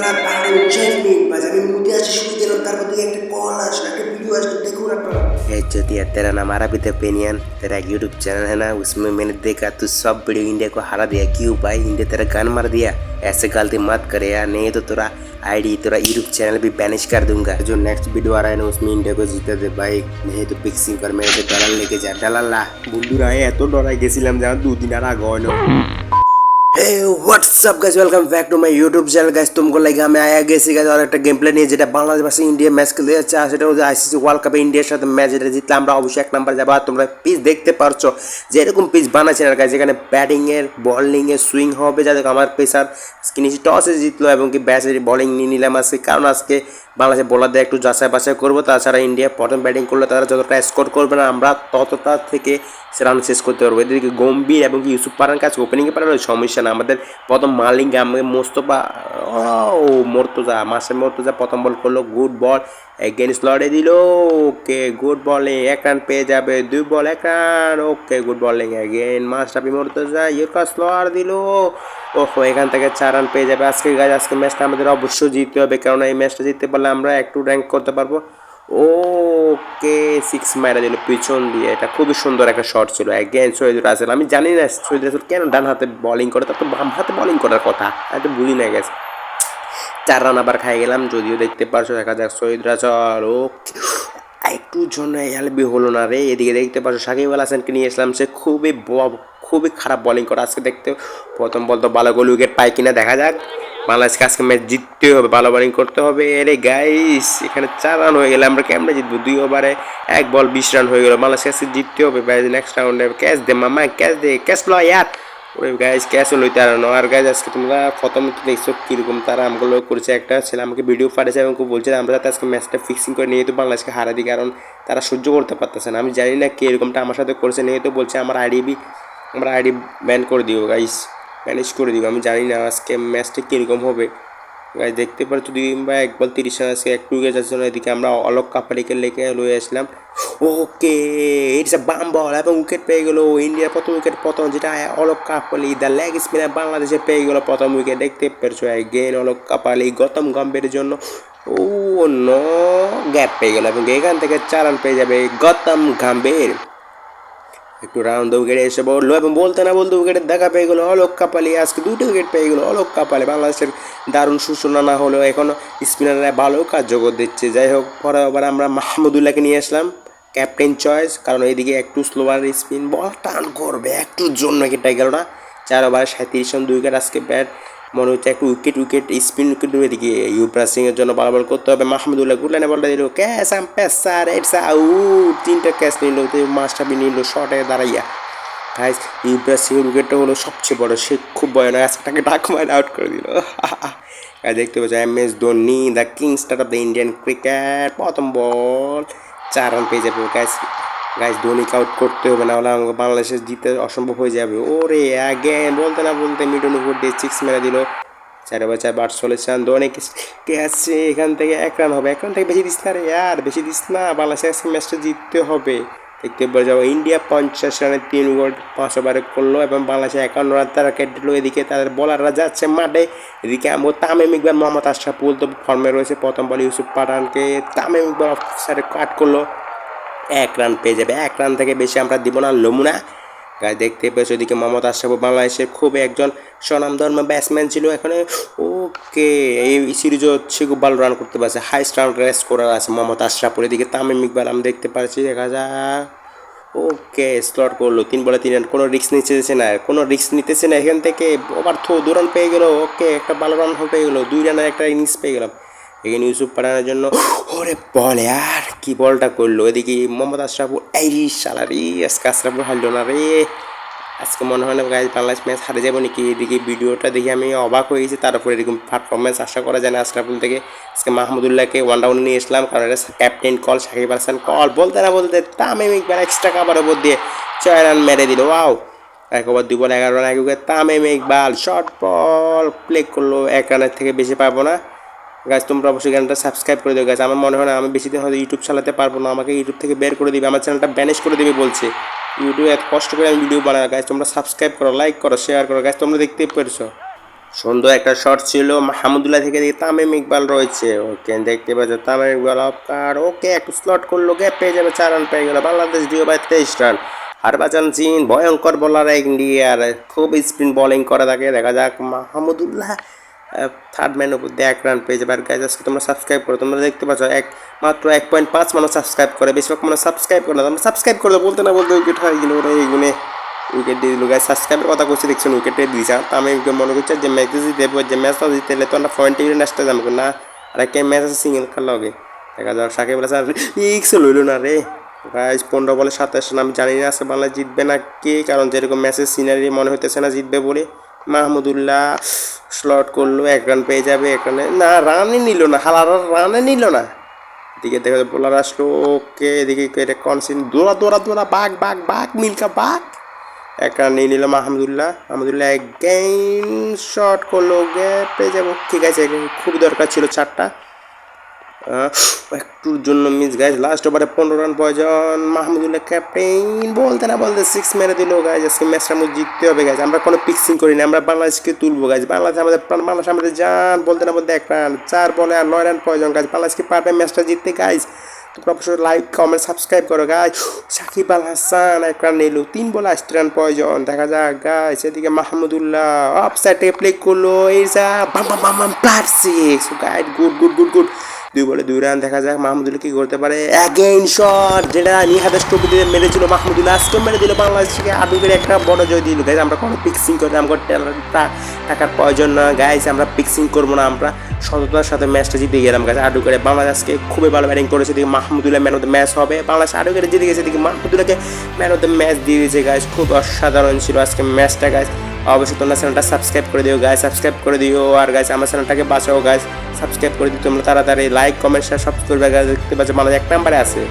রাত বারোটা উনষাট মিনিট বাজে আমি মুদি আসতে শুরু দিলাম তারপর দিয়ে একটা কল আসলো একটা ভিডিও আসলো দেখুন আপনারা ए ज्योतिया तेरा नाम अरबी द पेनियन तेरा एक यूट्यूब चैनल है ना उसमें मैंने देखा तू सब वीडियो इंडिया को हरा दिया क्यों भाई इंडिया तेरा गान मार दिया ऐसे गलती मत करे यार नहीं तो तेरा आईडी तेरा यूट्यूब चैनल भी बैनिश कर दूंगा जो नेक्स्ट वीडियो आ रहा है ना उसमें इंडिया को जीते दे भाई नहीं तो पिक्सिंग कर मेरे से डलाल लेके जा डलाल ला বন্ধুরা এত ডরাই গেছিলাম যেন দুদিন আর আগে হয় না WhatsApp guys welcome back to my YouTube channel guys তোমাকে লাগে আমি আয়া গেছি গাইজ আর একটা গেম প্লে নিয়ে যেটা বাংলাদেশ ভার্সেস ইন্ডিয়া ম্যাচ খেলতে যাচ্ছে আর সেটা হচ্ছে আইসিসি ওয়ার্ল্ড কাপে ইন্ডিয়ার সাথে ম্যাচ যেটা জিতলে আমরা অবশ্যই এক নাম্বার যাব আর তোমরা পিচ দেখতে পারছ যে এরকম পিচ বানাচ্ছে আর গাইজ এখানে ব্যাটিংয়ের বলিংয়ের সুইং হবে যাতে আমার পেসার স্ক্রিনে টসে জিতলো এবং কি ব্যাচে বলিং নিয়ে নিলাম আজকে কারণ আজকে বাংলাদেশে বোলারদের একটু যাচাই বাছাই করব তাছাড়া ইন্ডিয়া প্রথম ব্যাটিং করলে তারা যতটা স্কোর করবে না আমরা ততটা থেকে রান শেষ করতে পারব এদেরকে গম্ভীর এবং কি ইউসুফ পারান কাছে ওপেনিংয়ে পারার সমস্যা না? আমাদের প্রথম আমাদের মোস্তফা, ও, মর্তজা, মাসে মর্তজা প্রথম বল করল গুড বল এগেনস্ট লড়ে দিল, ওকে গুড বলিং এক রান পেয়ে যাবে, দুই বল এক run okay good bowling again Mashrafe Mortaza ইউকা slower দিল, ওহো, এখান থেকে চার রান পেয়ে যাবে। আজকে গাছ আজকে ম্যাচটা আমাদের অবশ্যই জিততে হবে কারণ এই ম্যাচটা জিততে পারলে আমরা একটু র্যাঙ্ক করতে পারব। ওকে সিক্স মারা দিল, পিছন দিয়ে। এটা খুবই সুন্দর একটা শট ছিল। অ্যাগেন শহীদুল রাসেল। আমি জানি না শহীদ রাসেল কেন ডান হাতে বলিং করে, তার তো বাম হাতে বলিং করার কথা। আমি তো বুঝি না গেছে চার রান আবার খাই গেলাম, যদিও দেখতে পারছ, দেখা যাক শহীদ রাসল। ও একটু জন্য এলবি হলো না রে। এদিকে দেখতে পারছ, সাকিব আল হাসানকে নিয়ে এসলাম। সে খুবই খুবই খারাপ বলিং করে। আজকে দেখতে প্রথম বল তো ভালো গোল উইকেট পায় কিনা দেখা যাক। বাংলাদেশকে আজকে ম্যাচ জিততে হবে, ভালো বোলিং করতে হবে। এরে গাইস এখানে চার রান হয়ে গেলে আমরা কেমনে জিতবো? দুই ওভারে এক বল বিশ রান হয়ে গেল। বাংলাদেশকে আজকে জিততে হবে নেক্সট রাউন্ডে ক্যাচ দে মামা ক্যাচ দে ক্যাচ লো ইয়ার ওরে গাইস ক্যাচ লইতে আর আর গাইস আজকে তোমরা প্রথম তো দেখছ কীরকম তারা আমগুলো করেছে। একটা ছেলে আমাকে ভিডিও পাঠিয়েছে এবং বলছে, আমরা যাতে আজকে ম্যাচটা ফিক্সিং করে নিয়ে তো বাংলাদেশকে হারা দিই, কারণ তারা সহ্য করতে পারতেছে না। আমি জানি না কে এরকমটা আমার সাথে করেছে, নিয়ে তো বলছে, আমার আইডি আমরা আইডি ব্যান করে দিও গাইস ম্যানেজ করে দিব। আমি জানি না আজকে ম্যাচটা কীরকম হবে। গাইস দেখতে পাচ্ছ দুই বা এক বল তিরিশ রান আছে একটু উইকেট যাচ্ছে এদিকে আমরা অলোক কাপালিকে লেগে লয়ে আসলাম। ওকে ইটস এ বাম বল এবং উইকেট পেয়ে গেলো। ইন্ডিয়ার প্রথম উইকেট প্রথম যেটা Alok Kapali the leg spinner বাংলাদেশে পেয়ে গেলো প্রথম উইকেট দেখতে পেরেছ গেন অলোক কাপালি, গৌতম গম্ভীরের জন্য। ও ন গ্যাপ পেয়ে গেল এবং এখান থেকে চালান পেয়ে যাবে গৌতম গম্ভীর। একটু রাউন্ড উইকেটে এসে বলল এবং বলতে না বলতে উইকেটের দেখা পেয়ে গেলো অলোক কাপালি। আজকে দুটো উইকেট পেয়ে গেলো অলোক কাপালি। বাংলাদেশের দারুণ সূচনা না হলেও এখন স্পিনাররা ভালো কার্যকর দিচ্ছে। যাই হোক, পরে আবার আমরা মাহমুদুল্লাহকে নিয়ে আসলাম। ক্যাপ্টেন চয়েস কারণ এইদিকে একটু স্লোয়ার স্পিন বল টান করবে, একটুর জন্য কেটে গেল না। চার ওভারে সাঁত্রিশ রান, দুই উইকেট আজকে ব্যাট মনে হচ্ছে একটু উইকেট উইকেট, স্পিন উইকেট এদিকে ইউবরাজ সিং এর জন্য বল বল করতে হবে। মাহমুদুল্লাহ গুডলাইনে বলটা দিল, ক্যাচ আম পেসার, ইটস আউট। তিনটা ক্যাচ নিল মাস্টাবি নিল, শটে দাঁড়াইয়া। গাইস ইউবরাজ সিং এর উইকেটটা হলো সবচেয়ে বড়। সে খুব ভয়ানক আজকে ডাক মাইন আউট করে দিল। দেখতে পাচ্ছ M S Dhoni the king star of the Indian cricket প্রথম বল, চার রান পেয়ে যাবে গাইস ধোনিকে আউট করতে হবে না হলে আমাকে বাংলাদেশের জিতে অসম্ভব হয়ে যাবে। ওরে অ্যাগেন বলতে না বলতে মিডন উপর দিয়ে সিক্স মেরে দিল। চারে বাচ্চা বার চল্লিশ রান ধোনি কে আছে? এখান থেকে এক রান হবে, এক রান থেকে বেশি দিস না রে আর, বেশি দিস না, বাংলাদেশের ম্যাচটা জিততে হবে। দেখতে পাওয়া যাব ইন্ডিয়া পঞ্চাশ রানের তিন গোল পাঁচ ওভারে করল এবং বাংলাদেশে একান্ন রান তারা কেটে এদিকে তাদের বলাররা যাচ্ছে মাঠে। এদিকে আমার তামিম ইকবাল, মোহাম্মদ আশরাফুল তো ফর্মে রয়েছে। প্রথম বল ইউসুফ পাঠানকে তামিম ইকবাল অফিসারে কাট করল। এক রান পেয়ে যাবে। এক রান থেকে বেশি আমরা দিব না, লমুনা। গাছ দেখতে পেয়েছ ওদিকে মোহাম্মদ আশরাফ বাংলাদেশের খুব একজন স্বনামধর্ম ব্যাটসম্যান ছিল এখানে। ওকে এই সিরিজও হচ্ছে খুব ভালো রান করতে পারছে। হাইস্ট রান রেস করার আছে মোহাম্মদ আশরাফুর এদিকে তামিম ইকবাল, আমি দেখতে পাচ্ছি, দেখা যাক। ওকে স্লট করল। তিন বলে তিন রান কোনো রিস্ক নিতেছে না, কোনো রিস্ক নিতেছে না। এখান থেকে ওভার থো দু রান পেয়ে গেলো। ওকে একটা ভালো রান পেয়ে গেলো। দুই রানের একটা ইনিংস পেয়ে গেলাম। এখানে ইউসুফ পাঠানোর জন্য। ওরে বলে আর কি বলটা করল? এদিকে মোহাম্মদ আশরাফুল, এই সালারি আজকে আশরাফুল হারলো না রে। আজকে মনে হয় না গাইজ বাংলাদেশ ম্যাচ হারে যাব নাকি? এদিকে ভিডিওটা দেখে আমি অবাক হয়ে গেছি তার উপরে এরকম পারফরমেন্স আশা করা যায় না আশরাফুল থেকে। আজকে মাহমুদুল্লাহকে ওয়ান ডাউন নিয়ে এসলাম, কারণ এটা captain call Shakib Hasan call বলতে না বলতে তামিম ইকবার এক্সট্রা কাবার ওপর দিয়ে ছয় রান মেরে দিল। ওয়াও এক ওভার দুই বল এগারো রান এক wicket Tamim Iqbal short ball play করল, এক রানের থেকে বেশি পাবো না। গাছ তোমরা অবশ্যই চ্যানেলটা সাবস্ক্রাইব করে দেবে গাছ আমার মনে হয় না, আমি বেশি দিন হয়তো ইউটিউব চালাতে পারব না, আমাকে ইউটিউব থেকে বের করে দিবে, আমার চ্যানেলটা ব্যানেজ করে দেবে বলছে। ইউটিউবে এত কষ্ট করে আমি ভিডিও বানাই গাছ তোমরা সাবস্ক্রাইব করো লাইক করো শেয়ার করো গাছ তোমরা দেখতেই পেরেছ। সুন্দর একটা শট ছিল, মাহমুদুল্লাহ থেকে দেখি তামিম ইকবাল রয়েছে। ওকে দেখতে পাচ্ছ তামিম ইকবাল অপকার ওকে একটু স্লট করল গ্যাপ পেয়ে যাবে, চার রান পেয়ে গেল, বাংলাদেশ ডিও বাই তেইশ রান হরবাজান সিং ভয়ঙ্কর বলার ইন্ডিয়ার খুব স্পিন বোলিং করে থাকে দেখা যাক মাহমুদুল্লাহ থার্ড ম্যান উপর দিয়ে এক রান পেয়ে যাবে। আর গাইজ আজকে তোমরা সাবস্ক্রাইব করো। তোমরা দেখতে পাচ্ছ, এক, মাত্র এক পয়েন্ট পাঁচ মানুষ সাবস্ক্রাইব করে। বেশিরভাগ মানুষ সাবস্ক্রাইব করে না। তোমরা সাবস্ক্রাইব করে, বলতে না বলতে উইকেট হয় গেলো, ওরা এইগুলো উইকেট দিয়ে দিল। গাছ সাবস্ক্রাইবের কথা করছি দেখছেন উইকেটে দিয়েছে। তো আমি মনে করছি, যে ম্যাচ জিতে যে ম্যাচটা জিতে তো আমরা পয়েন্ট টিভি ন্যাচটা যাব না, আর একটা ম্যাচ আছে সিঙ্গেল খেলা হবে। দেখা যাক, সাকিব বলে হাসান ইক্স লইল না রে। গাইজ পনেরো বলে সাতাশ আমি জানি না আজকে বাংলা জিতবে না কে, কারণ যেরকম ম্যাচের সিনারি মনে হইতেছে না জিতবে বলে। মাহমুদুল্লাহ স্লট করল এক রান পেয়ে যাবে এক রানে না রানই নিল না, হালার রানে নিল না। এদিকে দেখা যায় বোলার আসলো, ওকে এদিকে এটা কনসিন, দৌড়া দৌড়া দৌড়া, বাঘ বাঘ বাঘ মিল্কা বাঘ। এক রান নিয়ে নিল মাহমুদুল্লাহ মাহমুদুল্লাহ গেইন শট করল গে পেয়ে যাব। ঠিক আছে খুব দরকার ছিল চারটা। একটুর জন্য মিস গাইজ লাস্ট ওভারে পনেরো রান প্রয়োজন মাহমুদুল্লাহ ক্যাপ্টেন বলতে না বলতে সিক্স মেরে দিল গাইজ আজকে ম্যাচটা আমাদের জিততে হবে গাইজ আমরা কোনো পিক্সিং করি না, আমরা বাংলাদেশকে তুলবো গাইজ বাংলাদেশ আমাদের বাংলাদেশ আমাদের জান, বলতে না বলতে এক রান চার বলে আর নয় রান প্রয়োজন গাইজ বাংলাদেশকে পারবে ম্যাচটা জিততে গাইজ অবশ্যই লাইক কমেন্ট সাবস্ক্রাইব করো গাইজ সাকিব আল হাসান এক রান নিল, তিন বলে আশটি রান প্রয়োজন দেখা যাক গাইজ এদিকে মাহমুদুল্লাহ অফ সাইডে প্লে করল এই যা বাম বাম বাম বাম প্লাট সিক্স গাইড গুড গুড গুড গুড দুই বলে দুই রান দেখা যাক মাহমুদুল্লাহ কি করতে পারে। অ্যাগেইন শট যেটা নিহাদের ট্রফি দিয়ে মেরেছিল মাহমুদুল্লাহ। আজকে মেরে দিল বাংলাদেশকে আদুকের একটা বড় জয় দিল। গাইজ আমরা কোনো পিক্সিং করি না, আমার টাকার প্রয়োজন না গাইজ আমরা পিক্সিং করব না, আমরা সততার সাথে ম্যাচটা জিতে গেলাম। গাছ আডু করে বাংলাদেশকে খুবই ভালো ব্যাটিং করেছে দিকে Mahmudullah man of the match হবে। বাংলাদেশ করে জিতে গেছে দিকে মাহমুদুল্লাহকে ম্যান অফ দ্য ম্যাচ দিয়ে দিয়েছে। গাছ খুব অসাধারণ ছিল আজকে ম্যাচটা গাছ অবশ্যই তোমরা চ্যানেলটা সাবস্ক্রাইব করে দিও গায়ে সাবস্ক্রাইব করে দিও। আর গাছ আমার চ্যানেলটাকে বাঁচাও গাছ সাবস্ক্রাইব করে দিও। তোমরা তাড়াতাড়ি লাইক কমেন্ট শেয়ার সব করবে দেখতে পাচ্ছ মানে এক নাম্বারে আছে।